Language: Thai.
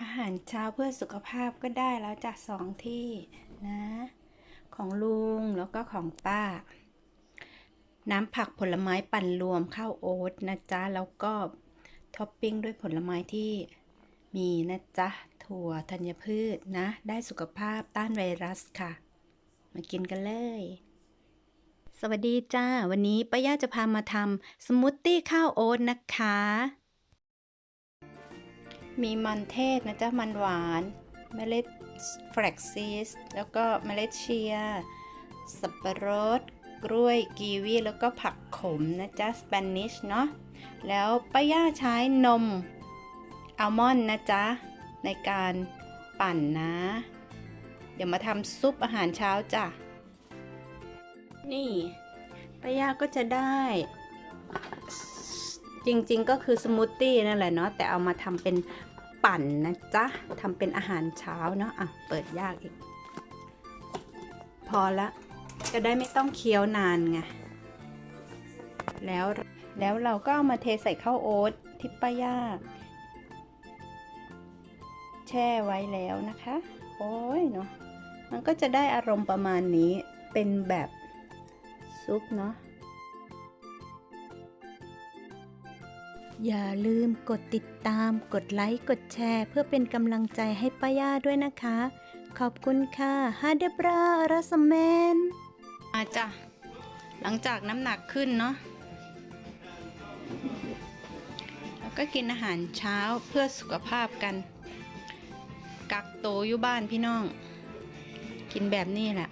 อาหารเช้าเพื่อสุขภาพก็ได้แล้วจากสองที่นะ ของลุงแล้วก็ของป้า น้ำผักผลไม้ปั่นรวมข้าวโอ๊ตนะจ๊ะ แล้วก็ท็อปปิ้งด้วยผลไม้ที่มีนะจ๊ะ ถั่วธัญพืชนะ ได้สุขภาพต้านไวรัสค่ะ มากินกันเลย สวัสดีจ้า วันนี้ป้าย่าจะพามาทำสมูทตี้ข้าวโอ๊ตนะคะ มีมันเทศนะจ๊ะ มันหวาน เมล็ดแฟลกซีสแล้วก็เมล็ดเชีย สับปะรด กล้วย กีวี แล้วก็ผักขมนะจ๊ะ สเปนิชเนาะ แล้วป้าย่าใช้นมอัลมอนด์นะจ๊ะ ในการปั่นนะ เดี๋ยวมาทำซุปอาหารเช้าจ้ะ นี่ป้าย่าก็จะได้ จริงๆ ก็คือสมูทตี้นั่นแหละเนาะแต่เอามาทำเป็นปั่นนะจ๊ะทำเป็นอาหารเช้าเนาะอะเปิดยากอีก พอละจะได้ไม่ต้องเคี้ยวนานไงแล้วแล้วเราก็เอามาเทใส่ข้าวโอ๊ตที่ป้ายาแช่ไว้แล้วนะคะ โอ้ยเนาะมันก็จะได้อารมณ์ประมาณนี้เป็นแบบซุปเนาะ อย่าลืมกดติดตาม กดไลค์ กดแชร์ เพื่อเป็นกำลังใจให้ป้าย่าด้วยนะคะ ขอบคุณค่ะฮาเดบรารัสเมนอาจ้ะหลังจากน้ำหนักขึ้นเนาะแล้วก็กินอาหารเช้าเพื่อสุขภาพกัน กักโตอยู่บ้านพี่น้อง กินแบบนี้แหละ